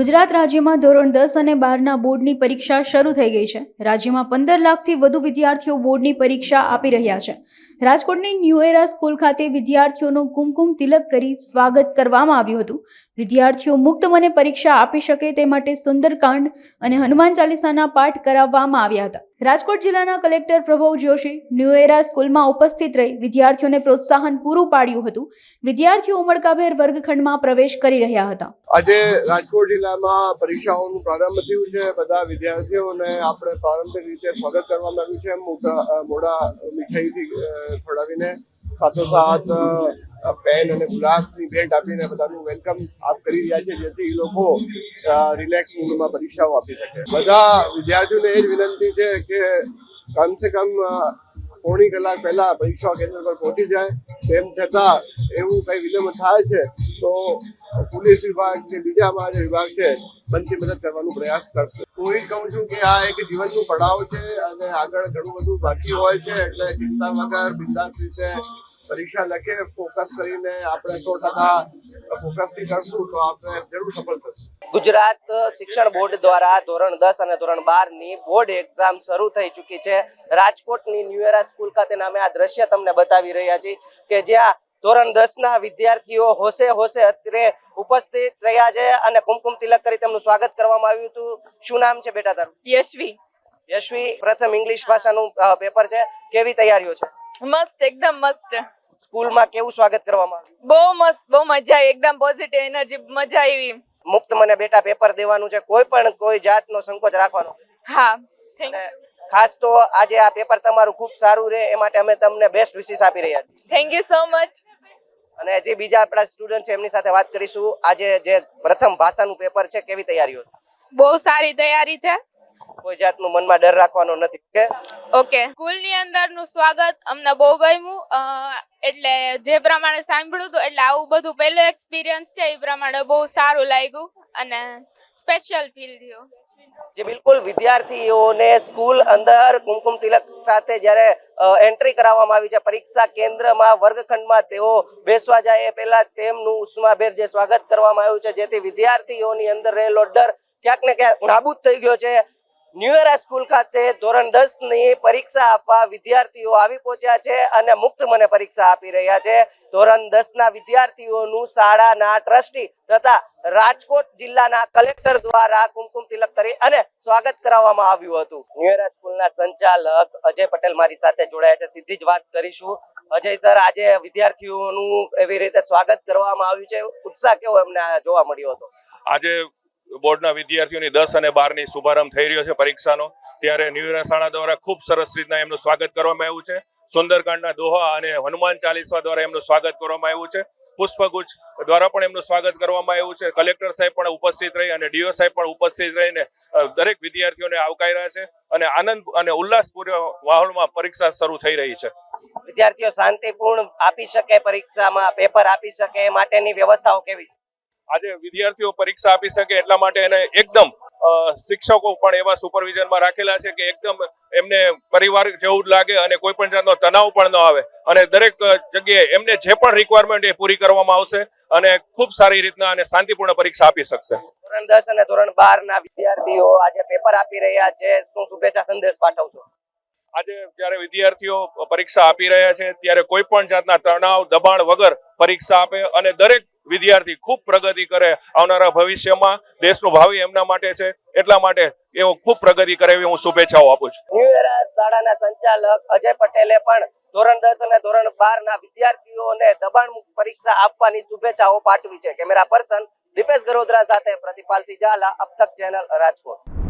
ગુજરાત રાજ્યમાં ધોરણ દસ અને બારના બોર્ડની પરીક્ષા શરૂ થઈ ગઈ છે. રાજ્યમાં પંદર લાખથી વધુ વિદ્યાર્થીઓ બોર્ડની પરીક્ષા આપી રહ્યા છે. રાજકોટની ન્યૂ એરા સ્કૂલ ખાતે વિદ્યાર્થીઓનું કુમકુમ તિલક કરી સ્વાગત કરવામાં આવ્યું હતું. વિદ્યાર્થીઓ મુક્ત મને પરીક્ષા આપી શકે તે માટે સુંદરકાંડ અને હનુમાન ચાલીસાના પાઠ કરાવવામાં આવ્યા હતા. રાજકોટ જિલ્લાના collector Prabhav Joshi new era સ્કૂલમાં ઉપસ્થિત રહી વિદ્યાર્થીઓને પ્રોત્સાહન પૂરું પાડ્યું હતું. વિદ્યાર્થીઓ ઉમળકાભેર વર્ગખંડમાં પ્રવેશ કરી રહ્યા હતા. આજે રાજકોટ જિલ્લામાં પરીક્ષાઓનું પ્રારંભ થયું છે. બધા વિદ્યાર્થીઓને આપણે પ્રારંભિક રીતે સ્વાગત કરવામાં આવ્યું છે. મોટા, મોડા મીઠાઈથી ખવડાવીને સાથોસાથ પેન અને ગુલાબની ભેટ આપીને બધાનું વેલકમ આપ કરી રહ્યા છે, જેથી એ લોકો રિલેક્સ મૂડમાં પરીક્ષાઓ આપી શકે. બધા વિદ્યાર્થીઓને એ જ વિનંતી છે કે કમસે કમ પોણી કલાક પહેલા પરીક્ષા કેન્દ્ર પર પહોંચી જાય. તેમ છતાં એવું કઈ વિલંબ થાય છે, તો પોલીસ વિભાગ કે બીજા અમારા વિભાગ છે બનતી મદદ કરવાનો પ્રયાસ કરશે. હું એ કહું છું કે આ એક જીવનનું પડાવ છે અને આગળ ઘણું બધું બાકી હોય છે, એટલે ચિંતા વગર બિંદાસ રીતે પરીક્ષા લખે ફોકસ કરીને આપણે સો ટકા ફોકસથી કરશું તો આપણે જરૂર સફળ થશે. ગુજરાત શિક્ષણ બોર્ડ દ્વારા ધોરણ દસ અને ધોરણ બારની બોર્ડ એક્ઝામ શરૂ થઈ ચૂકી છે. રાજકોટની ન્યુએરા સ્કૂલ ખાતે નામે આ દ્રશ્ય તમને બતાવી રહ્યા છીએ કે જ્યાં ધોરણ દસ ના વિદ્યાર્થીઓ હોશે હોશે અત્રે ઉપસ્થિત રહ્યા છે અને કુમકુમ તિલક કરી તેમનું સ્વાગત કરવામાં આવ્યું હતું. શું નામ છે બેટા તારું? યશવી. યશવી પ્રથમ ઇંગ્લિશ ભાષાનું પેપર છે. કેવી તૈયારીઓ છે? મસ્ત એકદમ મસ્ત. સ્કૂલમાં કેવું સ્વાગત કરવામાં આવ્યું? બહુ મસ્ત બહુ મજા આવી એકદમ પોઝિટિવ એનર્જી મજા આવી. મુક્ત મને બેટા પેપર દેવાનું છે કોઈ પણ કોઈ જાતનો સંકોચ રાખવાનો. હા થેન્ક ખાસ તો આજે આ પેપર તમારું ખૂબ સારું રહે એ માટે અમે તમને બેસ્ટ વિશેષ આપી રહ્યા છીએ. થેન્ક યુ સો મચ અને જે બીજા આપણા સ્ટુડન્ટ છે એમની સાથે વાત કરીશું. આજે જે પ્રથમ ભાષાનું પેપર છે કેવી તૈયારીઓ? બહુ સારી તૈયારી છે. કોઈ જાતનું મનમાં ડર રાખવાનો નથી કે ઓકે સ્કૂલની અંદરનું સ્વાગત અમને બહુ ગમ્યું. એટલે જે પ્રમાણે સાંભળ્યું હતું, એટલે આવું બધું પહેલો એક્સપિરિયન્સ છે, એ પ્રમાણે બહુ સારું લાગ્યું અને સ્પેશિયલ ફીલ થયું. જે, બિલકુલ. વિદ્યાર્થીઓને સ્કૂલ અંદર કુમકુમ તિલક સાથે જ્યારે એન્ટ્રી કરાવવામાં આવી છે, પરીક્ષા કેન્દ્રમાં, વર્ગખંડમાં તેઓ બેસવા જાય, એ પહેલા તેમનું ઉષ્માભેર જે સ્વાગત કરવામાં આવ્યું છે, જેથી વિદ્યાર્થીઓની અંદર રહેલો ડર ક્યાંક ને ક્યાંક નાબૂદ થઈ ગયો છે. ન્યુએરા સ્કૂલ ખાતે ધોરણ દસની પરીક્ષા આપવા વિદ્યાર્થીઓ આવી પહોંચ્યા છે અને મુક્ત મને પરીક્ષા આપી રહ્યા છે. ધોરણ દસ ના વિદ્યાર્થીઓનું શાળાના ટ્રસ્ટી તથા રાજકોટ જિલ્લાના કલેક્ટર દ્વારા કુમકુમ તિલક કરી અને સ્વાગત કરાવવામાં આવ્યું હતું. ન્યુયરા સ્કૂલના સંચાલક અજય પટેલ મારી સાથે જોડાયા છે. સીધી જ વાત કરીશું. અજય સર, આજે વિદ્યાર્થીઓનું એવી રીતે સ્વાગત કરવામાં આવ્યું છે. ઉત્સાહ કેવો એમને જોવા મળ્યો હતો? આજે બોર્ડના વિદ્યાર્થીઓની દસ અને બારની શુભારંભ થઈ રહ્યો છે પરીક્ષાનો. ત્યારે શાળા દ્વારા ખૂબ સરસ રીતના એમનું સ્વાગત કરવામાં આવ્યું છે. સુંદરકાંડના દોહા અને હનુમાન ચાલીસા દ્વારા એમનું સ્વાગત કરવામાં આવ્યું છે. પુષ્પગુચ્છ દ્વારા પણ એમનું સ્વાગત કરવામાં આવ્યું છે. કલેક્ટર સાહેબ પણ ઉપસ્થિત રહી અને ડીઓ સાહેબ પણ ઉપસ્થિત રહીને દરેક વિદ્યાર્થીઓને આવકાર્યા છે અને આનંદ અને ઉલ્લાસપૂર્વક માહોલમાં પરીક્ષા શરૂ થઈ રહી છે. વિદ્યાર્થીઓ શાંતિપૂર્ણ આપી શકે પરીક્ષામાં, પેપર આપી શકે માટેની વ્યવસ્થાઓ કેવી? આજે વિદ્યાર્થીઓ પરીક્ષા આપી શકે એટલા માટે એને એકદમ શિક્ષકો પણ એવા સુપરવિઝનમાં રાખેલા છે કે એકદમ એમને પરિવાર જેવું જ લાગે અને કોઈ પણ જાતનો તણાવ પણ ન આવે. અને દરેક જગ્યાએ એમને જે પણ રિક્વાયરમેન્ટ એ પૂરી કરવામાં આવશે અને ખૂબ સારી રીતના અને શાંતિપૂર્ણ પરીક્ષા આપી શકશે. ધોરણ દસ અને ધોરણ બાર ના વિદ્યાર્થીઓ આજે પેપર આપી રહ્યા છે. શું શુભેચ્છા સંદેશ પાઠવશો આજે જ્યારે વિદ્યાર્થીઓ પરીક્ષા આપી રહ્યા છે ત્યારે કોઈ પણ જાતના તણાવ દબાણ વગર પરીક્ષા આપે અને દરેક વિદ્યાર્થી ખૂબ પ્રગતિ કરે, આવનારા ભવિષ્યમાં દેશનું ભાવિ એમના માટે છે. એટલા માટે એઓ ખૂબ પ્રગતિ કરે એવી હું શુભેચ્છાઓ આપું છું. શાળાના સંચાલક અજય પટેલે પણ ધોરણ દસ અને ધોરણ બાર ના વિદ્યાર્થીઓને દબાણ પરીક્ષા આપવાની શુભેચ્છાઓ પાઠવી છે. કેમેરા પર્સન દીપેશ ગરોદરા સાથે પ્રતિપાલસિંહ ઝાલા અબ ચેનલ રાજકોટ.